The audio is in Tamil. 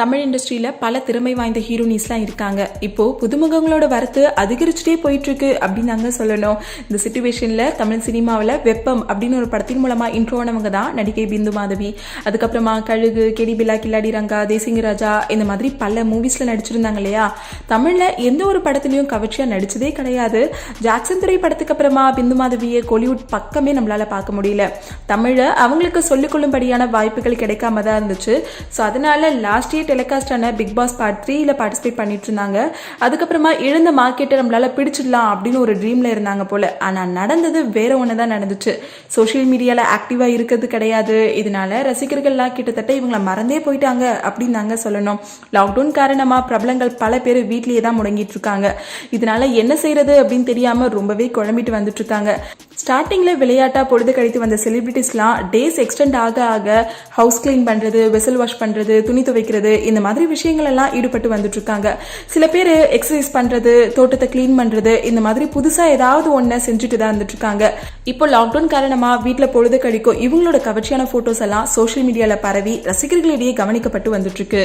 தமிழ் இண்டஸ்ட்ரியில் பல திறமை வாய்ந்த ஹீரோனிஸ்லாம் இருக்காங்க. இப்போ புதுமுகங்களோட வரத்து அதிகரிச்சுட்டே போயிட்டுருக்கு அப்படின்னு நாங்கள் சொல்லணும். இந்த சுச்சுவேஷனில் தமிழ் சினிமாவில் வெப்பம் அப்படின்னு ஒரு படத்தின் மூலமாக இன்ட்ரோ ஆனவங்க தான் நடிகை பிந்து மாதவி. அதுக்கப்புறமா கழுகு கெடி பில்லா கில்லாடி ரங்கா தேசிங்க ராஜா இந்த மாதிரி பல மூவிஸில் நடிச்சிருந்தாங்க இல்லையா? தமிழில் எந்த ஒரு படத்துலையும் கவர்ச்சியாக நடிச்சதே கிடையாது. ஜாக்சன் துறை படத்துக்கு அப்புறமா பிந்து மாதவியை கோலிவுட் பக்கமே நம்மளால் பார்க்க முடியல. தமிழை அவங்களுக்கு சொல்லிக்கொள்ளும்படியான வாய்ப்புகள் கிடைக்காம தான் இருந்துச்சு. ஸோ அதனால லாஸ்ட் இயர் டெலிகாஸ்ட் ஆன பிக் பாஸ் பார்ட் த்ரீல பார்ட்டிசிபேட் பண்ணிட்டு இருந்தாங்க அதுக்கப்புறமா இழந்த மார்க்கெட்டை நம்மளால பிடிச்சிடலாம் அப்படின்னு ஒரு ட்ரீம்ல இருந்தாங்க போல. ஆனா நடந்தது வேற ஒன்று தான் நடந்துச்சு சோஷியல் மீடியால ஆக்டிவா இருக்கிறது கிடையாது. இதனால ரசிகர்கள்லாம் கிட்டத்தட்ட இவங்களை மறந்தே போயிட்டாங்க அப்படின்னு தாங்க சொல்லணும். லாக்டவுன் காரணமா பிரபலங்கள் பல பேர் வீட்லயே தான் முடங்கிட்டு இருக்காங்க இதனால என்ன செய்யறது அப்படின்னு தெரியாம ரொம்பவே குழம்பிட்டு வந்துட்டு இருக்காங்க ஸ்டார்டிங்கில் விளையாட்டாக பொழுது கழித்து வந்த செலிபிரிட்டிஸ்லாம் டேஸ் எக்ஸ்டெண்ட் ஆக ஆக ஹவுஸ் கிளீன் பண்ணுறது வெசல் வாஷ் பண்ணுறது துணி துவைக்கிறது இந்த மாதிரி விஷயங்கள் எல்லாம் ஈடுபட்டு வந்துட்டுருக்காங்க சில பேர் எக்ஸசைஸ் பண்ணுறது தோட்டத்தை க்ளீன் பண்ணுறது இந்த மாதிரி புதுசாக ஏதாவது ஒன்றை செஞ்சுட்டு தான் இருந்துட்டுருக்காங்க இப்போ லாக்டவுன் காரணமாக வீட்டில் பொழுது கழிக்கும் இவங்களோட கவர்ச்சியான ஃபோட்டோஸ் எல்லாம் சோஷியல் மீடியாவில் பரவி ரசிகர்களிடையே கவனிக்கப்பட்டு வந்துட்டுருக்கு